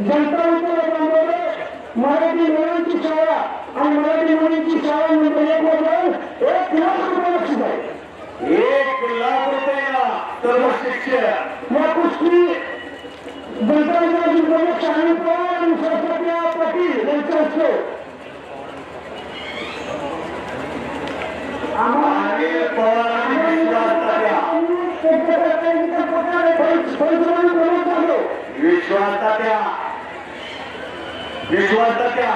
जनता विचारामध्ये मराठी मुलांची शाळा आणि मराठी मुलींची शाळा म्हणजे एक वर्ष एक लाख रुपये बक्षीस आहे एक लाख रुपयाला सर्व शिक्षण या कुस्ती जनता विचाराची प्रमुख शाही पवार आणि सरस्वती पाटील यांचा असतो आणि पवारांनी विश्वास टाकला विश्वास टाकला विश्वास टाकला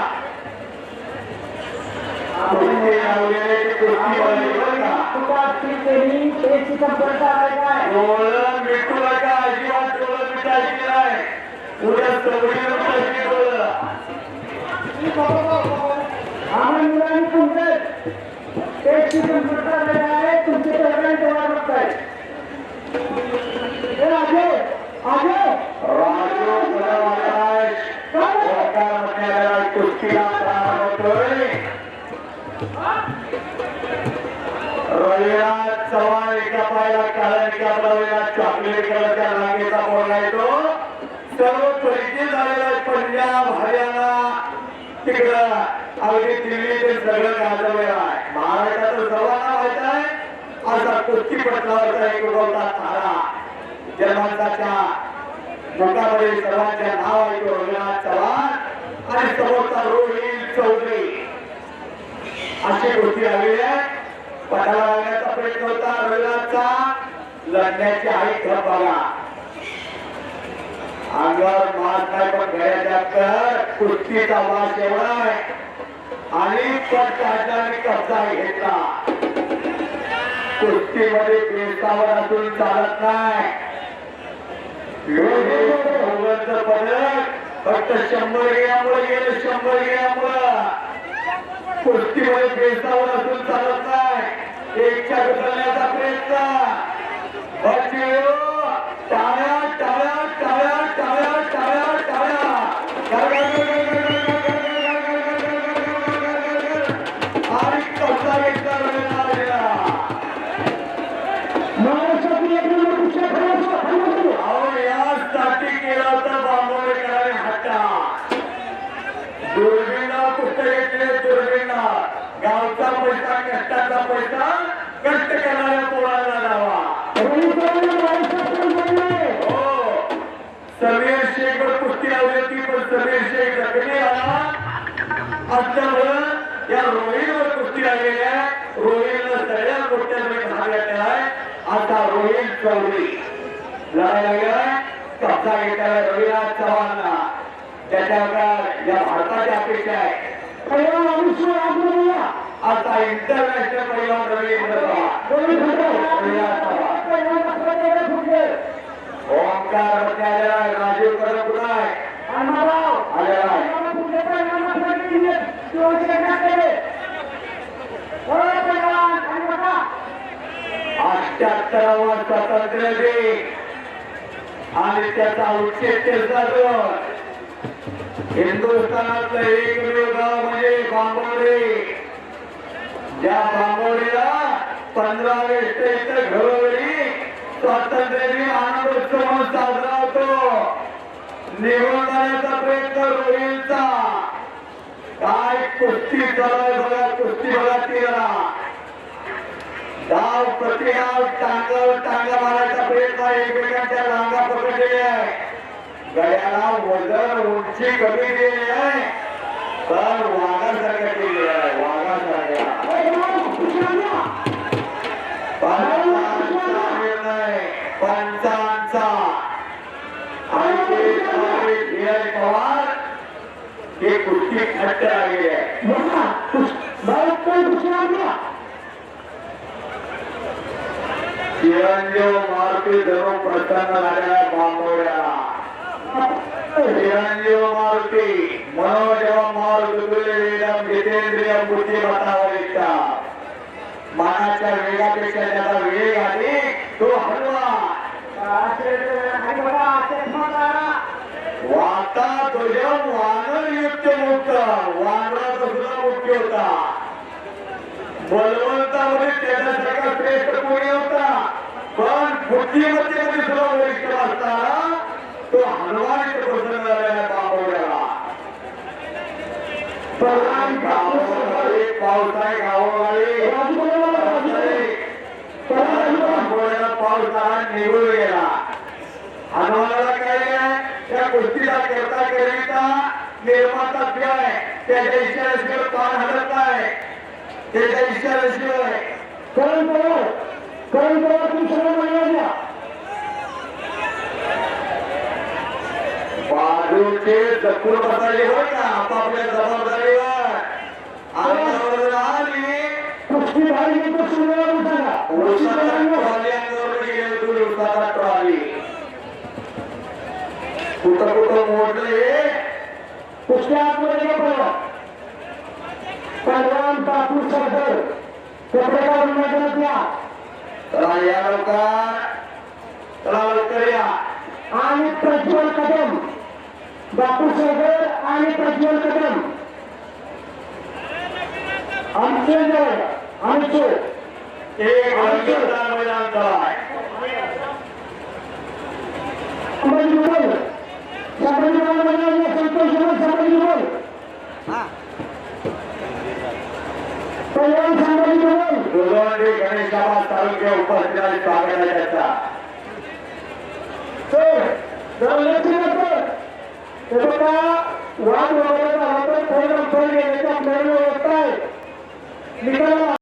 कुस्ती लावलेले ते कुस्ती वाले बरं का डोळं मिटू नका अजिबात डोळं मिटायची नाही उद्या चौघी मिटायची डोळं राजू कुस्तीला प्रारंभ रविराज चव्हाण एका चॉकलेट कलरच्या रांगेचा येतो सर्व परिचित झालेला पंजाब हरियाणा तिकडं अगदी दिल्ली ते सगळं गाजवलेलं आहे महाराष्ट्रात सर्वांना माहीत आहे असा कुस्ती पटलावरचा एक उगवता तारा ज्या मुखामध्ये सर्वांच्या नाव आहे रविराज चव्हाण आणि समोरचा रोहित चौधरी अशी गोष्टी आलेली आहे पटाला लागण्याचा प्रयत्न होता रविराजचा लढण्याची आई खरं बघा अंगावर मास नाही पण गळ्याच्या तर कुस्तीचा वास एवढा आहे. आणि पट काढला आणि कब्जा घेतला कुस्तीमध्ये बेसावर असून चालत नाही. दोघांचं पदक. फक्त शंभर गेल्यामुळे गेलं शंभर गेल्यामुळं कुस्तीमध्ये बेसावर असून चालत नाही. एकच्या बदलण्याचा प्रयत्न. पैसा कष्ट करणाऱ्या पोराला लावा हो. समीर शेखवर कुस्ती लावली होती पण समीर शेख जखमी आला? असल्यामुळं या रोहिलवर कुस्ती लागलेली आहे. सगळ्या गोष्टींमध्ये भाग घेतलेला आहे. आता रोहिल चौधरी. लढायला गेलाय कब्जा घेतलेला रविराज चव्हाणला. त्याच्यावर या भारताची अपेक्षा आहे. ओंकार आलेला आहे राजीव कडक कुठं आहे आलेला आहे अठ्याहत्तरावा स्वातंत्र्य दिन आणि त्याचा औचित्य साधून हिंदुस्थानातलं एकमेव गाव म्हणजे बांबोडी या बांबोडीला पंधरा वेस्ट इथं घरोघरी स्वातंत्र्य दिन आनंदोत्सव म्हणून साजरा होतो. निघून जाण्याचा प्रयत्न रोहिलचा काय कुस्ती चालू बघा कुस्ती बघा तिला डाव प्रतिडाव टांगावर टांगा मारायचा प्रयत्न आहे. एकमेकांच्या लांगा पकडलेल्या आहे. गळ्याला वजन उंची कमी दिलेली आहे. पण वाघासारखा केली आहे. पंचांचा पवार, हे कुस्ती घट्ट चिरंजीव मारुती धरून प्रसन्न झाल्या बांबवड्या चिरंजीव मारुती मनोजव मारुती ध्वजा वानर युक्त मुक्त. वानराचा सुद्धा मुख्य होता. बलवंतामध्ये त्याच्यासारखा श्रेष्ठ कोणी होता. पण बुद्धिमत्तेमध्ये सुद्धा वरिष्ठ असताना तो हनुमान प्रसन्न झालेला बाबवलेला प्रधान गावोगावे पावसाय गावोगावे. पावसाळा निघून गेला. हनुमानाला काय त्या गोष्टीला काय करिता निर्माता आहे त्याच्या इशाऱ्याशिवाय पान हलत नाही त्याच्या इशाऱ्याशिवाय करण पवार करण पवार तुम्ही म्हणलं द्या बाजूचे जपून बसायचे होय का आपापल्या जबाबदारीवर. आली. कुस्ती येतो सुंदर कुस्ती आतमध्ये घ्या पहलवान बापू सरदार पत्रकार मैदानात चला या लवकर चला लवकर या आणि प्रज्वल कदम बापू सरदार आणि प्रज्वल कदम आमचे आमचे एक मैदान मैदान चला गणेशाबा तालुक्या उपस्थित स्वागत आहे त्याचा. वाद वगैरे झाला तर आपल्याला व्यवस्था आहे.